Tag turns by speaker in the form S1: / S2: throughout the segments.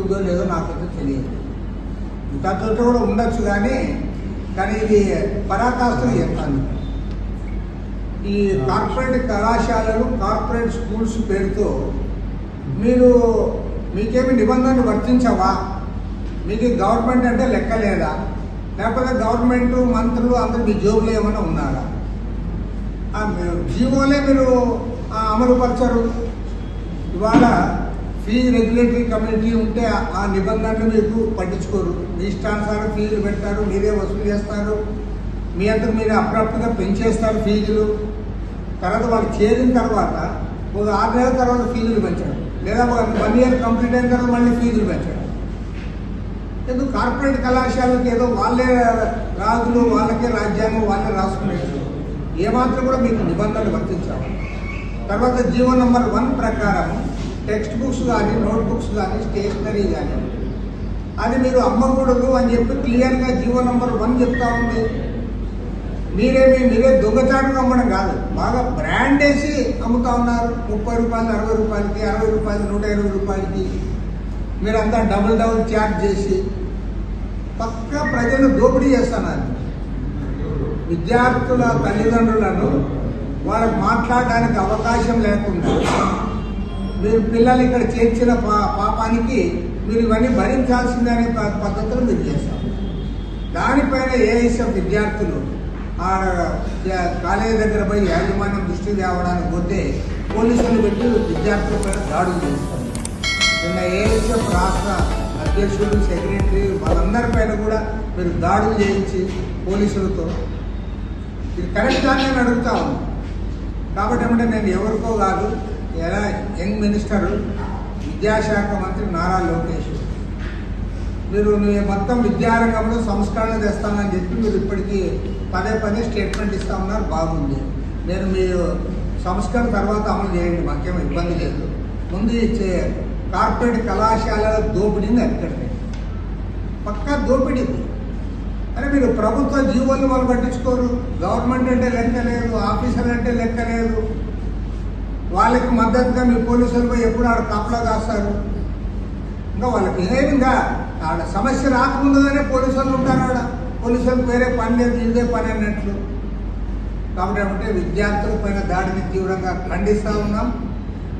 S1: ఉందో లేదో నాకు అయితే తెలియదు. చోట కూడా ఉండొచ్చు కానీ కానీ ఇది పరాకాష్ఠలు చెప్తాను. ఈ కార్పొరేట్ కళాశాలలు కార్పొరేట్ స్కూల్స్ పేరుతో మీరు మీకేమి నిబంధనలు వర్తించవా? మీకు గవర్నమెంట్ అంటే లెక్క లేదా? లేకపోతే గవర్నమెంట్ మంత్రులు అందరు మీ జోబులు ఏమైనా ఉన్నారా? జీవోలే మీరు అమలుపరచరు. ఇవాళ ఫీజు రెగ్యులేటరీ కమిటీ ఉంటే ఆ- నిబంధనలు మీకు పట్టించుకోరు. మీ ఇష్టానుసారం ఫీజులు పెడతారు మీరే వసూలు చేస్తారు. మీ అంతా మీరు అప్రాప్తిగా పెంచేస్తారు ఫీజులు. తర్వాత వాళ్ళు చేరిన తర్వాత ఒక ఆరు నెలల తర్వాత ఫీజులు పెంచడం. లేదా ఒక వన్ ఇయర్ కంప్లీట్ అయిన తర్వాత మళ్ళీ ఫీజులు పెంచడం. ఎందుకు కార్పొరేట్ కళాశాలకు ఏదో వాళ్ళే రాజులు వాళ్ళకే రాజ్యాంగం వాళ్ళే రాసుకునేది ఏమాత్రం కూడా మీకు నిబంధనలు వర్తించాలి తర్వాత జీవో నంబర్ వన్ ప్రకారం టెక్స్ట్ బుక్స్ కానీ నోట్ బుక్స్ కానీ స్టేషనరీ కానీ. అది మీరు అమ్మకూడదు అని చెప్పి క్లియర్గా జీవో నంబర్ వన్ చెప్తా ఉంది. మీరే మీరే దొంగచాటుగా అమ్మడం కాదు. బాగా బ్రాండ్ వేసి అమ్ముతా ఉన్నారు. ముప్పై రూపాయలు అరవై రూపాయలకి అరవై రూపాయలు నూట ఇరవై రూపాయలకి. మీరంతా డబుల్ డబుల్ చార్జ్ చేసి పక్కా ప్రజలు దోపిడీ చేస్తున్నారు. విద్యార్థుల తల్లిదండ్రులను వాళ్ళకు మాట్లాడడానికి అవకాశం లేకుండా మీరు పిల్లలు ఇక్కడ చేర్చిన పా పాపానికి మీరు ఇవన్నీ భరించాల్సిందనే పద్ధతులు మీరు చేస్తారు దానిపైన ఏఎస్ఎఫ్ విద్యార్థులు ఆ కాలేజీ దగ్గర పోయి యాజమాన్యం దృష్టి తేవడానికి పోతే పోలీసులు పెట్టి విద్యార్థుల పైన దాడులు చేస్తారు నిన్న ఏఎస్ఎఫ్ రాష్ట్ర అధ్యక్షుడు సెక్రటరీ వాళ్ళందరి పైన కూడా మీరు దాడులు చేయించి పోలీసులతో ఇది కరెక్ట్ అని నేను అడుగుతా ఉన్నాను కాబట్టి ఏమంటే నేను ఎవరికో కాదు యంగ్ మినిస్టర్ విద్యాశాఖ మంత్రి నారా లోకేష్. మీరు మొత్తం విద్యారంగంలో సంస్కరణ తెస్తానని చెప్పి మీరు ఇప్పటికీ పదే పదే స్టేట్మెంట్ ఇస్తా ఉన్నారు బాగుంది. నేను మీ సంస్కరణ తర్వాత అమలు చేయండి మాకేం ఇబ్బంది లేదు. ముందు ఇచ్చే కార్పొరేట్ కళాశాలల దోపిడీని ఎక్కడండి పక్కా దోపిడీ అరే మీరు ప్రభుత్వ జీవోలు వాళ్ళు పట్టించుకోరు గవర్నమెంట్ అంటే లెక్క లేదు ఆఫీసర్ అంటే లెక్క లేదు. వాళ్ళకి మద్దతుగా మీ పోలీసులు పోయి ఎప్పుడు ఆడ కాపలా కాస్తారు? ఇంకా వాళ్ళకి ఏమిగా ఆడ సమస్య రాకముందుగానే పోలీసులు ఉంటారు ఆడ? పోలీసులకు వేరే పని లేదు ఇదే పని అన్నట్లు. కాబట్టి ఏమంటే విద్యార్థుల పైన దాడిని తీవ్రంగా ఖండిస్తూ ఉన్నాం.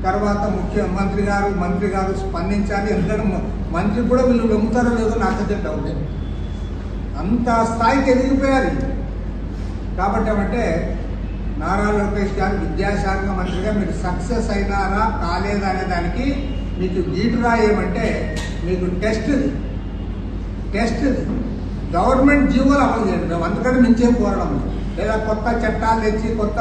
S1: తర్వాత ముఖ్యమంత్రి గారు మంత్రి గారు స్పందించాలి. ఎందుకంటే మంత్రి కూడా వీళ్ళు నమ్ముతారో లేదో నాకైతే డౌట్ అంత స్థాయికి ఎదిగిపోయారు. కాబట్టి ఏమంటే నారా లోకేష్ గారు విద్యాశాఖ మంత్రిగా మీరు సక్సెస్ అయినారా కాలేదా అనే దానికి మీకు గీటురా ఏమంటే మీకు టెస్ట్ టెస్ట్ గవర్నమెంట్ జీవోలు అమలు చేయండి. మేము అంతకంటే మించే కోరడం లేదు. లేదా కొత్త చట్టాలు తెచ్చి కొత్త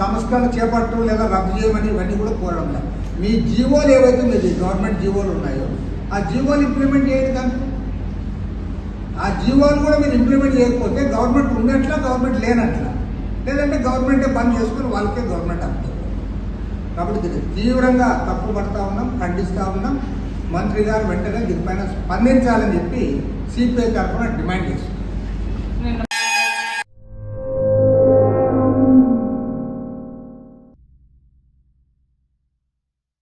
S1: సంస్కరణలు చేపట్టు లేదా రద్దు చేయమని ఇవన్నీ కూడా కోరడం లేదు. మీ జీవోలు ఏవైతే మీరు గవర్నమెంట్ జీవోలు ఉన్నాయో ఆ జీవోలు ఇంప్లిమెంట్ చేయండి కానీ ఆ జీవోలు కూడా మీరు ఇంప్లిమెంట్ చేయకపోతే గవర్నమెంట్ ఉన్నట్లా గవర్నమెంట్ లేనట్లా. లేదంటే గవర్నమెంటే బంద్ చేసుకుని వాళ్ళకే గవర్నమెంట్ అంటుంది కాబట్టి దీన్ని తీవ్రంగా తప్పు పడతా ఉన్నాం ఖండిస్తూ ఉన్నాం. మంత్రి గారు వెంటనే దీనిపైన స్పందించాలని చెప్పి సిపిఐ తరఫున డిమాండ్ చేస్తుంది